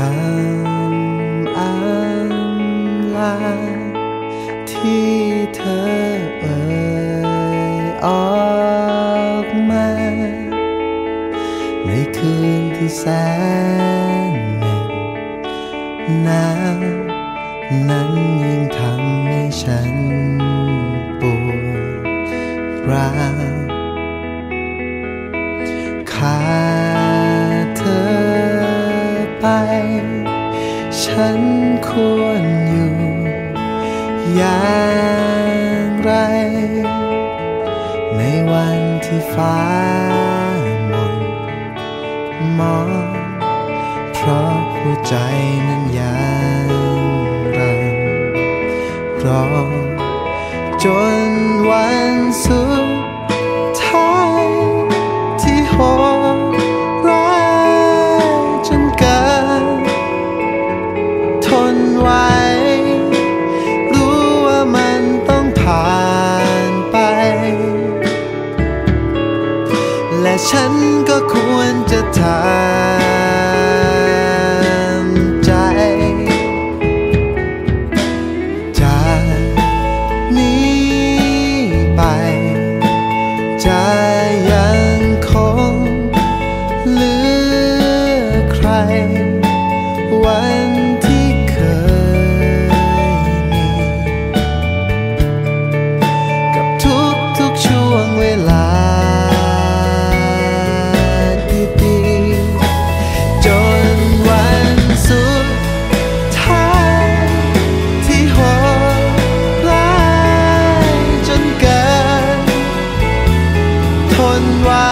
ำอำลาที่เธอเอ่ยออกมา ในคืนที่แสนหนึ่หนาวนั้นยิ่งทำให้ฉันปวดร้าวขา ฉันควรอยู่อย่างไร ในวันที่ฟ้ามนมองเพราะหัวใจนั้นยังรำรอจนวันสุด ฉันก็ควรจะทำใจ จากนี้ไปจะยังคงเหลือใคร วัน วนวา